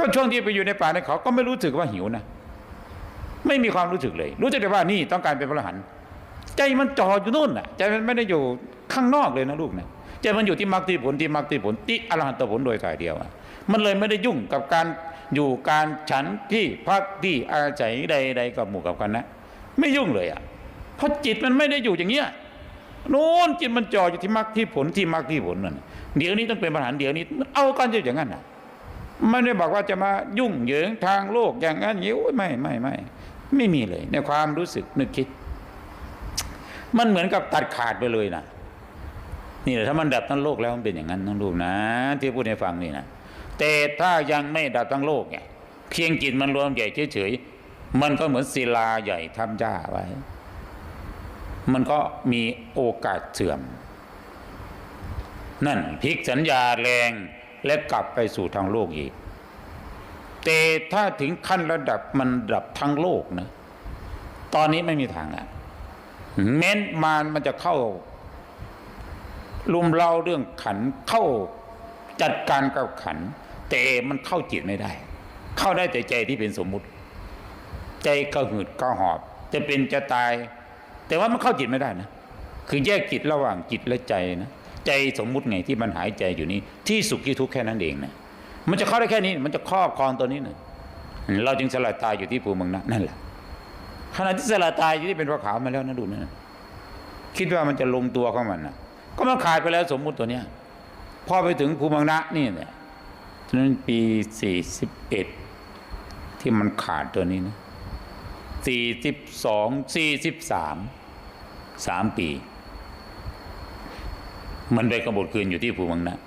ก็ช่วงที่ไปอยู่ในป่าในเขาก็ไม่รู้สึกว่าหิวนะไม่มีความรู้สึกเลย รู้แต่ว่านี่ต้องการเป็นพระอรหันต์ใจมันจ่ออยู่นู่นน่ะใจมันไม่ได้อยู่ข้างนอกเลยนะลูกนะใจมันอยู่ที่มรรคที่ผลที่มรรคที่ผลที่อรหันตผลโดยถ่ายเดียวอะมันเลยไม่ได้ยุ่งกับการอยู่การฉันที่พักที่อาศัยใด ๆ กับหมู่กับคณะไม่ยุ่งเลยอะเพราะจิตมันไม่ได้อยู่อย่างเงี้ยโน้นจิตมันจ่ออยู่ที่มรรคที่ผลที่มรรคที่ผลนั่นเดี๋ยวนี้ต้องเป็นพระหันเดี๋ยวนี้ เอากันอยู่อย่างนั้นน่ะ ไม่ได้บอกว่าจะมายุ่งเหยิงทางโลกอย่างนั้นอย่างนี้ไม่ไม่ไม่ไม่มีเลย ในความรู้สึกนึกคิด มันเหมือนกับตัดขาดไปเลยนะนี่แหละถ้ามันดับทั้งโลกแล้วมันเป็นอย่างนั้นทั้งลูกนะ ที่พูดให้ฟังนี่นะแต่ถ้ายังไม่ดับทั้งโลกเนี่ยเพียงจิตมันรวมใหญ่เฉยๆมันก็เหมือนศิลาใหญ่ทำจ้าไว้ มันก็มีโอกาสเสื่อม นั่นพลิกสัญญาแรง และกลับไปสู่ทางโลกอีก แต่ถ้าถึงขั้นระดับมันดับทั้งโลกนะ ตอนนี้ไม่มีทางอะเม้นมารมันจะเข้า ลุมเล่าเรื่องขันเข้าจัดการกับขัน แต่มันเข้าจิตไม่ได้ เข้าได้แต่ใจที่เป็นสมมุติ ใจก็หืดก็หอบ จะเป็นจะตาย แต่ว่ามันเข้าจิตไม่ได้นะ คือแยกจิตระหว่างจิตและใจนะ ใจสมมุติไงที่มันหายใจอยู่นี้ ที่สุขที่ทุกข์แค่นั้นเองนะมันจะเข้าได้แค่นี้ มันจะครอบครองตัวนี้หนะเราจึงสละตายอยู่ที่ภูมิมังนะนั่นแหละขณะที่สละตายอยู่ที่เป็นพระขาวมาแล้วนะดูนะคิดว่ามันจะลงตัวของมันนะก็มันขาดไปแล้วสมมุติตัวเนี้ยพอไปถึงภูมิมังนะนี่เนี่ยนั้นปีสี่สิบเอ็ดที่มันขาดตัวนี้นะสี่สิบสองสี่สิบสามสามปี มันไปกบฏคืนอยู่ที่ภูมิมังนะ